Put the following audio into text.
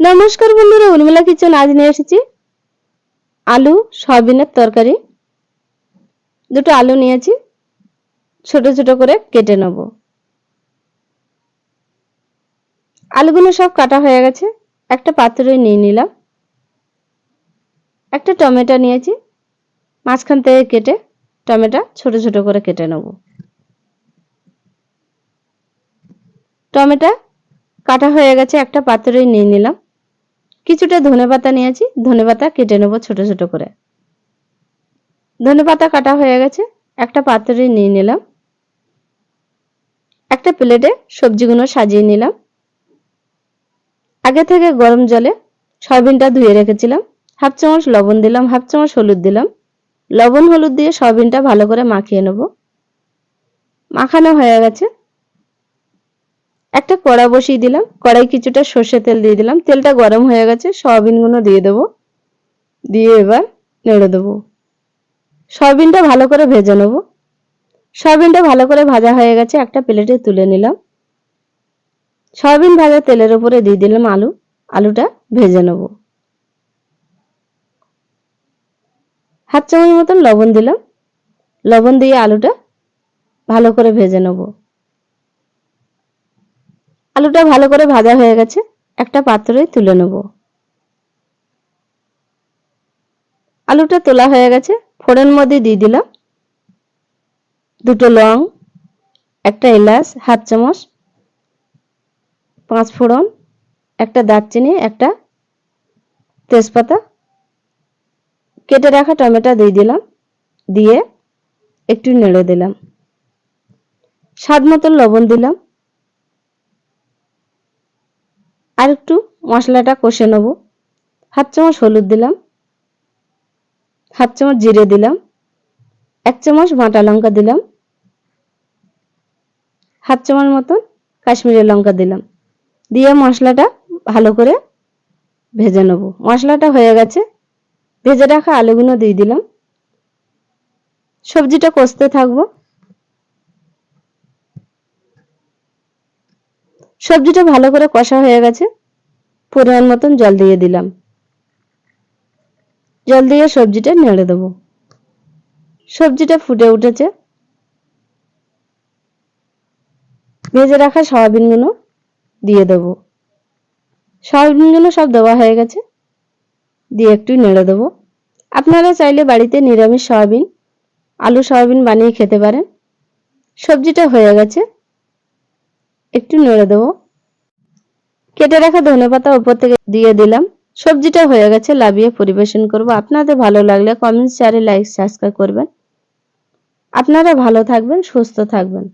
নমস্কার বন্ধুরা, উর্মিলা কিচেন আজ নিয়ে এসেছি। আলু, সয়াবিনের তরকারি। দুটো আলু নিয়েছি। ছোট ছোট করে কেটে নেব। আলুগুলো সব কাটা হয়ে গেছে। একটা পাত্রে নিয়ে নিলাম। একটা টমেটো নিয়েছি। মাঝখান থেকে কেটে টমেটো ছোট ছোট করে কেটে নেব। টমেটো কাটা হয়ে গেছে, একটা পাত্রে নিয়ে নিলাম। কিছুটা ধনে পাতা নিয়েছি, ধনে পাতা কেটে নেব ছোট ছোট করে। ধনে পাতা কাটা হয়ে গেছে, একটা পাত্রে নিয়ে নিলাম। একটা প্লেটে সবজিগুলো সাজিয়ে নিলাম। আগে থেকে গরম জলে সয়াবিনটা ধুয়ে রেখেছিলাম। হাফ চামচ লবণ দিলাম, হাফ চামচ হলুদ দিলাম। লবণ হলুদ দিয়ে সয়াবিনটা ভালো করে মাখিয়ে নেব। মাখানো হয়ে গেছে। একটা কড়া বসিয়ে দিলাম, কড়াই কিছুটা সর্ষে তেল দিয়ে দিলাম, তেলটা গরম হয়ে গেছে, সয়াবিনগুলো দিয়ে দেবো, দিয়ে এবার নেড়ে দেবো। সয়াবিনটা ভালো করে ভেজে নেব। সয়াবিনটা ভালো করে ভাজা হয়ে গেছে, একটা প্লেটে তুলে নিলাম। সয়াবিন ভাজা তেলের উপরে দিয়ে দিলাম আলু, আলুটা ভেজে নেব। হাত চামচ মতন লবণ দিলাম, লবণ দিয়ে আলুটা ভালো করে ভেজে নেব। আলুটা ভালো করে ভাজা হয়ে গেছে, একটা পাত্রে তুলে নেব। আলুটা তোলা হয়ে গেছে ফোড়ন মধ্যে দিয়ে দিলাম। দুটো লং, একটা এলাচ হাত চামচ, পাঁচ ফোড়ন, একটা দারচিনি, একটা তেজপাতা। কেটে রাখা টমেটো দিয়ে দিলাম, দিয়ে একটু নেড়ে দিলাম। স্বাদ মতন লবণ দিলাম। আর একটু মশলাটা কষে নেব। হাত চামচ হলুদ দিলাম। হাত চামচ জিরে দিলাম। এক চামচ বাটা লঙ্কা দিলাম। হাত চামচ মতন কাশ্মীরি লঙ্কা দিলাম। দিয়ে মশলাটা ভালো করে ভেজে নেব। মশলাটা হয়ে গেছে। ভেজে রাখা আলুগুলো দিয়ে দিলাম। সবজিটা কষতে থাকব। সবজিটা ভালো করে কষা হয়ে গেছে। পরিমাণ মতন জল দিয়ে দিলাম। জল দিয়ে সবজিটা নেড়ে দেবো। সবজিটা ফুটে উঠেছে। ভেজে রাখা সয়াবিনগুলো দিয়ে দেবো। সয়াবিনগুলো সব দেওয়া হয়ে গেছে। দিয়ে একটু নেড়ে দেবো। আপনারা চাইলে বাড়িতে নিরামিষ সয়াবিন, আলু সয়াবিন বানিয়ে খেতে পারেন। সবজিটা হয়ে গেছে। একটু নেড়ে দেবো। কেটে রাখা ধনে পাতা উপর থেকে দিয়ে দিলাম। সবজিটা হয়ে গেছে, লাভিয়ে পরিবেশন করব। আপনাদের ভালো লাগলে কমেন্ট শেয়ারে লাইক সাবস্ক্রাইব করবেন। আপনারা ভালো থাকবেন, সুস্থ থাকবেন।